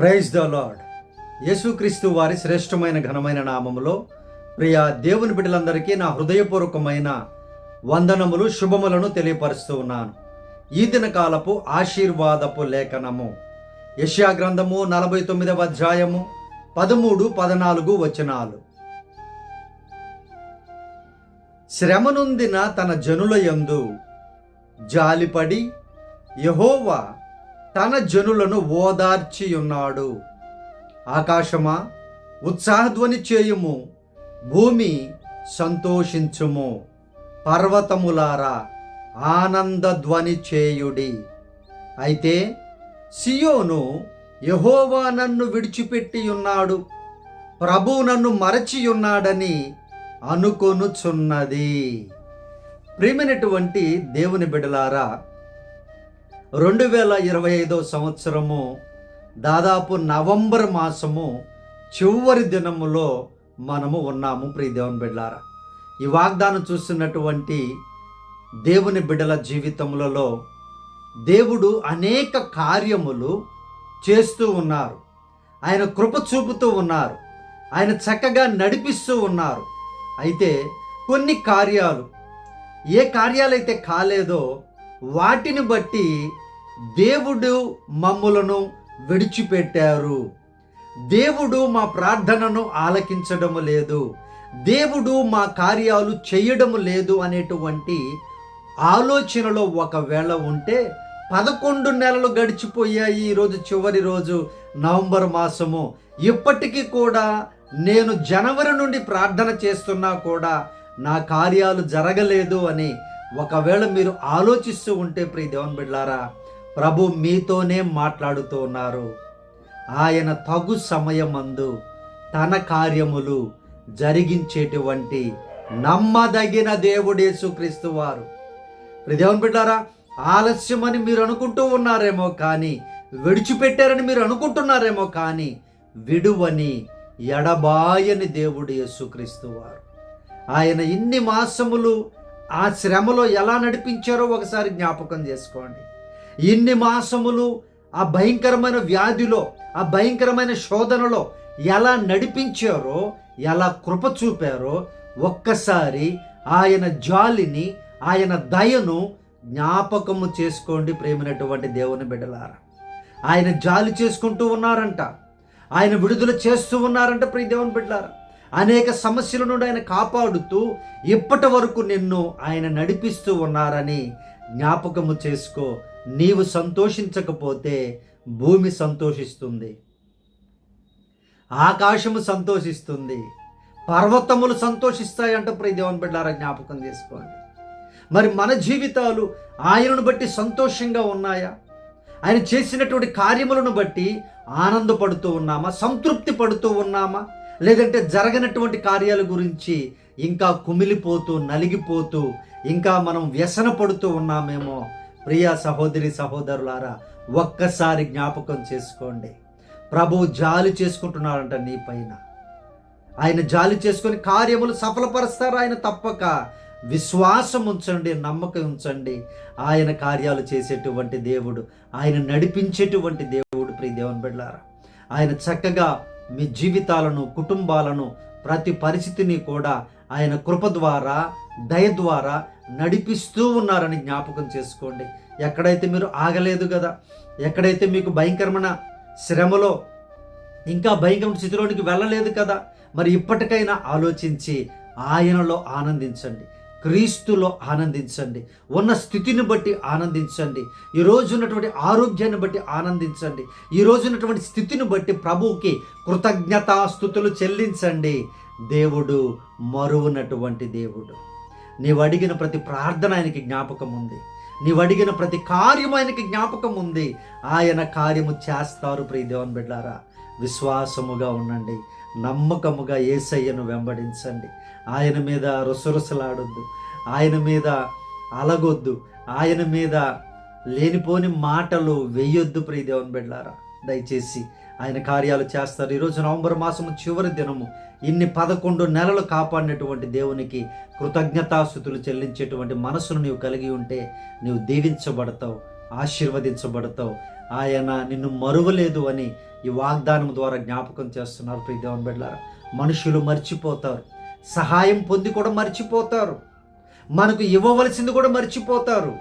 Praise the lord యేసుక్రీస్తు వారి శ్రేష్టమైన ఘనమైన నామములో ప్రియ దేవుని బిడ్డలందరికీ నా హృదయపూర్వకమైన వందనములు శుభములను తెలియపరుస్తూ ఉన్నాను. ఈ దినకాలపు ఆశీర్వాదపు లేఖనము. యష్యా గ్రంథము నలభై తొమ్మిదవ అధ్యాయము పదమూడు పద్నాలుగు వచనాలు. శ్రమనుందిన తన జనుల యందు జాలిపడి యహోవా తన జనులను ఓదార్చి ఉన్నాడు. ఆకాశమా ఉత్సాహధ్వని చేయుము భూమి సంతోషించుము. పర్వతములారా ఆనందధ్వని చేయుడి. అయితే సియోను యహోవా నన్ను విడిచిపెట్టి ఉన్నాడు. ప్రభు నన్ను మరచి ఉన్నాడని అనుకొనుచున్నది. ప్రేమైనటువంటి దేవుని బిడలారా రెండు వేల ఇరవై ఐదో సంవత్సరము దాదాపు నవంబర్ మాసము చివరి దినములో మనము ఉన్నాము ప్రియదేవన్ దేవుని ఈ వాగ్దానం చూస్తున్నటువంటి దేవుని బిడ్డల జీవితములలో దేవుడు అనేక కార్యములు చేస్తూ ఉన్నారు. ఆయన కృప చూపుతూ ఉన్నారు. ఆయన చక్కగా నడిపిస్తూ ఉన్నారు. అయితే కొన్ని కార్యాలు ఏ కార్యాలైతే కాలేదో వాటిని బట్టి దేవుడు మమ్ములను విడిచిపెట్టారు. దేవుడు మా ప్రార్థనను ఆలకించడం లేదు. దేవుడు మా కార్యాలు చేయడము లేదు అనేటువంటి ఆలోచనలో ఒకవేళ ఉంటే పదకొండు నెలలు గడిచిపోయాయి ఈరోజు చివరి రోజు నవంబర్ మాసము. ఇప్పటికీ కూడా నేను జనవరి నుండి ప్రార్థన చేస్తున్నా కూడా నా కార్యాలు జరగలేదు అని ఒకవేళ మీరు ఆలోచిస్తూ ఉంటే ప్రియ దేవన్ బిడ్లారా ప్రభు మీతోనే మాట్లాడుతూ ఉన్నారు. ఆయన తగు సమయమందు తన కార్యములు జరిగించేటువంటి నమ్మదగిన దేవుడేసు క్రీస్తు వారు. దేవుని బిడ్డారా ఆలస్యమని మీరు అనుకుంటూ ఉన్నారేమో కానీ విడిచిపెట్టారని మీరు అనుకుంటున్నారేమో కానీ విడువని ఎడబాయని దేవుడు యేసుక్రీస్తు వారు. ఆయన ఇన్ని మాసములు ఆ శ్రమలో ఎలా నడిపించారో ఒకసారి జ్ఞాపకం చేసుకోండి. ఇన్ని మాసములు ఆ భయంకరమైన వ్యాధిలో ఆ భయంకరమైన శోధనలో ఎలా నడిపించారో ఎలా కృప చూపారో ఒక్కసారి ఆయన జాలిని ఆయన దయను జ్ఞాపకము చేసుకోండి ప్రేమినటువంటి దేవుని బిడ్డలారా. ఆయన జాలి చేసుకుంటూ ఉన్నారంట. ఆయన విడుదల చేస్తూ ఉన్నారంట ప్రియ దేవుని బిడ్డలారా. అనేక సమస్యల నుండి ఆయన కాపాడుతూ ఇప్పటి వరకు నిన్ను ఆయన నడిపిస్తూ ఉన్నారని జ్ఞాపకము చేసుకో. నీవు సంతోషించకపోతే భూమి సంతోషిస్తుంది. ఆకాశము సంతోషిస్తుంది. పర్వతములు సంతోషిస్తాయంట ప్రియ దేవుని బిడ్డారా జ్ఞాపకం చేసుకోండి. మరి మన జీవితాలు ఆయనను బట్టి సంతోషంగా ఉన్నాయా? ఆయన చేసినటువంటి కార్యములను బట్టి ఆనందపడుతూ ఉన్నామా? సంతృప్తి పడుతూ ఉన్నామా? లేదంటే జరగనటువంటి కార్యాల గురించి ఇంకా కుమిలిపోతూ నలిగిపోతూ ఇంకా మనం వ్యసన పడుతూ ఉన్నామేమో. ప్రియ సహోదరి సహోదరులారా ఒక్కసారి జ్ఞాపకం చేసుకోండి. ప్రభువు జాలి చేసుకుంటున్నాడంట నీ పైన. ఆయన జాలి చేసుకొని కార్యములు సఫలపరుస్తారు. ఆయన తప్పక విశ్వాసం ఉంచండి నమ్మకం ఉంచండి. ఆయన కార్యాలు చేసేటువంటి దేవుడు ఆయన నడిపించేటువంటి దేవుడు ప్రియ దేవుని బిడ్డారా ఆయన చక్కగా మీ జీవితాలను కుటుంబాలను ప్రతి పరిస్థితిని కూడా ఆయన కృప ద్వారా దయ ద్వారా నడిపిస్తూ ఉన్నారని జ్ఞాపకం చేసుకోండి. ఎక్కడైతే మీరు ఆగలేదు కదా ఎక్కడైతే మీకు భయంకరమైన శ్రమలో ఇంకా భయంకరమైన స్థితిలోనికి వెళ్ళలేదు కదా మరి ఇప్పటికైనా ఆలోచించి ఆయనలో ఆనందించండి. క్రీస్తులో ఆనందించండి. ఉన్న స్థితిని బట్టి ఆనందించండి. ఈ రోజు ఉన్నటువంటి ఆరోగ్యాన్ని బట్టి ఆనందించండి. ఈ రోజు ఉన్నటువంటి స్థితిని బట్టి ప్రభువుకి కృతజ్ఞతాస్థుతులు చెల్లించండి. దేవుడు మరువునటువంటి దేవుడు. నీవు అడిగిన ప్రతి ప్రార్థన ఆయనకి జ్ఞాపకం ఉంది. నీవు అడిగిన ప్రతి కార్యం ఆయనకి జ్ఞాపకం ఉంది. ఆయన కార్యము చేస్తారు ప్రియ దేవన్ బిడ్డారా. విశ్వాసముగా ఉండండి. నమ్మకముగా ఏసయ్యను వెంబడించండి. ఆయన మీద రుసరుసలాడొద్దు. ఆయన మీద అలగొద్దు. ఆయన మీద లేనిపోని మాటలు వెయ్యొద్దు ప్రియదేవన్ బిడ్డారా దయచేసి ఆయన కార్యాలు చేస్తారు. ఈరోజు నవంబర్ మాసము చివరి దినము. ఇన్ని పదకొండు నెలలు కాపాడినటువంటి దేవునికి కృతజ్ఞతాస్థుతులు చెల్లించేటువంటి మనసును నీవు కలిగి ఉంటే నీవు దీవించబడతావు. ఆశీర్వదించబడతావు. ఆయన నిన్ను మరువలేదు అని ఈ వాగ్దానం ద్వారా జ్ఞాపకం చేస్తున్నారు ప్రియ దేవుని మనుషులు మర్చిపోతారు. సహాయం పొంది కూడా మర్చిపోతారు. మనకు ఇవ్వవలసింది కూడా మర్చిపోతారు.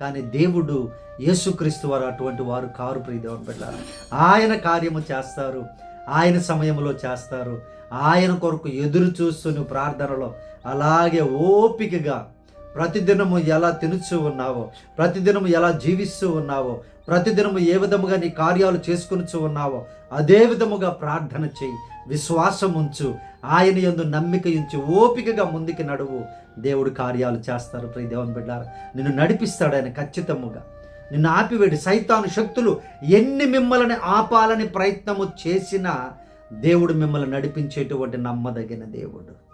కానీ దేవుడు యేసుక్రీస్తు వారు అటువంటి వారు కారు ప్రియ దేవుని ఆయన కార్యము చేస్తారు. ఆయన సమయంలో చేస్తారు. ఆయన కొరకు ఎదురు చూస్తున్న ప్రార్థనలో అలాగే ఓపికగా ప్రతిదినము ఎలా తినుచు ఉన్నావో ప్రతిదినము ఎలా జీవిస్తూ ఉన్నావో ప్రతిదినము ఏ విధముగా నీ కార్యాలు చేసుకునిచూ ఉన్నావో అదే విధముగా ప్రార్థన చేయి. విశ్వాసం ఉంచు ఆయన యందు నమ్మిక ఉంచి ఓపికగా ముందుకు నడువు. దేవుడు కార్యాలు చేస్తారు. ప్రియ దేవుని బిడ్డారు నిన్ను నడిపిస్తాడు ఆయన ఖచ్చితముగా. నిన్ను ఆపివేడి. సైతాను శక్తులు ఎన్ని మిమ్మల్ని ఆపాలని ప్రయత్నము చేసినా దేవుడు మిమ్మల్ని నడిపించేటువంటి నమ్మదగిన దేవుడు.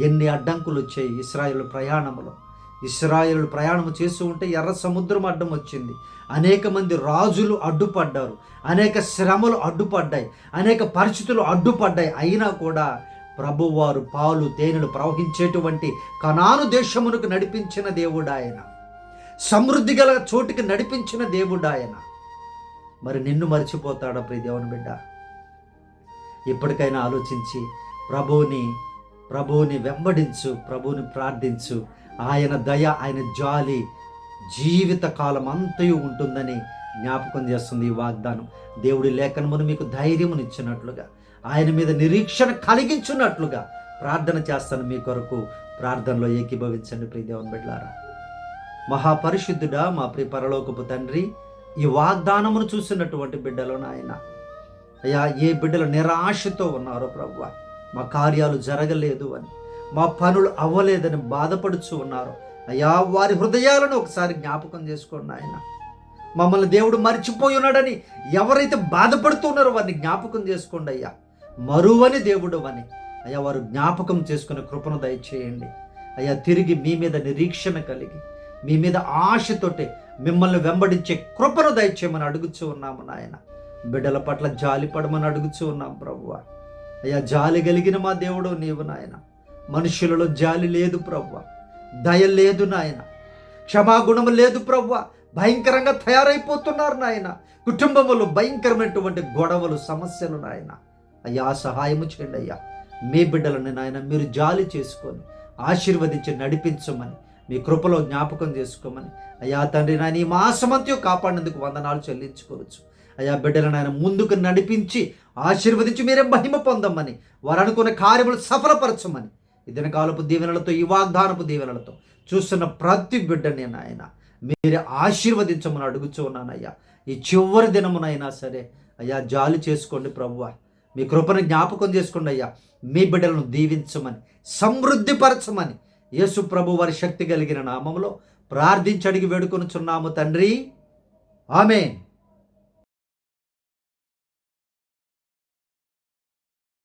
ఎన్ని అడ్డంకులు వచ్చాయి ఇస్రాయేల్ ప్రయాణంలో. ఇస్రాయేల్ ప్రయాణం చేస్తూ ఉంటే ఎర్ర సముద్రం అడ్డం వచ్చింది. అనేక మంది రాజులు అడ్డుపడ్డారు. అనేక శ్రమలు అడ్డుపడ్డాయి. అనేక పరిస్థితులు అడ్డుపడ్డాయి. అయినా కూడా ప్రభువారు పాలు తేనెలు ప్రవహించేటువంటి కనాను దేశమునకు నడిపించిన దేవుడు ఆయన సమృద్ధి గల చోటుకి నడిపించిన దేవుడు ఆయన మరి నిన్ను మర్చిపోతాడా ప్రియ దేవుని బిడ్డ? ఇప్పటికైనా ఆలోచించి ప్రభువుని ప్రభువుని వెంబడించు ప్రభువుని ప్రార్థించు. ఆయన దయ ఆయన జాలి జీవిత కాలం అంతయు ఉంటుందని జ్ఞాపకం చేస్తుంది ఈ వాగ్దానం. దేవుడి లేఖనమును మీకు ధైర్యమునిచ్చినట్లుగా ఆయన మీద నిరీక్షణ కలిగించున్నట్లుగా ప్రార్థన చేస్తాను మీ కొరకు. ప్రార్థనలో ఏకీభవించండి ప్రియదేవన్ బిడ్లారా మహాపరిశుద్ధుడా మా ప్రి పరలోకపు తండ్రి ఈ వాగ్దానమును చూసినటువంటి బిడ్డలు నాయన. అయ్యా ఏ బిడ్డలు నిరాశతో ఉన్నారో ప్రభు మా కార్యాలు జరగలేదు అని. మా పనులు అవ్వలేదని బాధపడుచు ఉన్నారు. అయ్యా వారి హృదయాలను ఒకసారి జ్ఞాపకం చేసుకోండి ఆయన మమ్మల్ని దేవుడు మర్చిపోయి ఉన్నాడని ఎవరైతే బాధపడుతున్నారో వారిని జ్ఞాపకం చేసుకోండి అయ్యా. మరువని దేవుడు అని. అయ్యా వారు జ్ఞాపకం చేసుకునే కృపను దయచేయండి. అయ్యా తిరిగి మీ మీద నిరీక్షణ కలిగి మీ మీద ఆశతోటే మిమ్మల్ని వెంబడించే కృపను దయచేయమని అడుగుచూ ఉన్నాము నాయన. బిడ్డల పట్ల జాలి పడమని అడుగుచూ ఉన్నాం ప్రభువ. అయ్యా జాలి కలిగిన మా దేవుడు నీవు నాయనా. మనుషులలో జాలి లేదు ప్రవ్వ. దయ లేదు నాయన. క్షమాగుణము లేదు ప్రవ్వ. భయంకరంగా తయారైపోతున్నారు నాయన. కుటుంబములు భయంకరమైనటువంటి గొడవలు సమస్యలు నాయన. అయ్యా సహాయము చేయండి అయ్యా. మీ బిడ్డలను నాయన మీరు జాలి చేసుకొని ఆశీర్వదించి నడిపించమని మీ కృపలో జ్ఞాపకం చేసుకోమని. అయ్యా తండ్రి నాయన ఈ మాసమంత్యం కాపాడినందుకు వందనాలు చెల్లించుకోవచ్చు. అయ్యా బిడ్డలను ఆయన ముందుకు నడిపించి ఆశీర్వదించి మీరే మహిమ పొందమని వారు అనుకున్న కార్యములు సఫలపరచమని. ఈ దినకాలపు దీవెనలతో ఈ వాగ్దానపు దీవెనలతో చూస్తున్న ప్రతి బిడ్డని నాయన మీరు ఆశీర్వదించమని అడుగుచూ ఉన్నానయ్యా. ఈ చివరి దినమునైనా సరే అయ్యా జాలి చేసుకోండి ప్రభువ. మీ కృపను జ్ఞాపకం చేసుకోండి అయ్యా. మీ బిడ్డలను దీవించమని సమృద్ధిపరచమని యేసు ప్రభు వారి శక్తి కలిగిన నామంలో ప్రార్థించి అడిగి వేడుకొనుచున్నాము తండ్రి. ఆమెన్.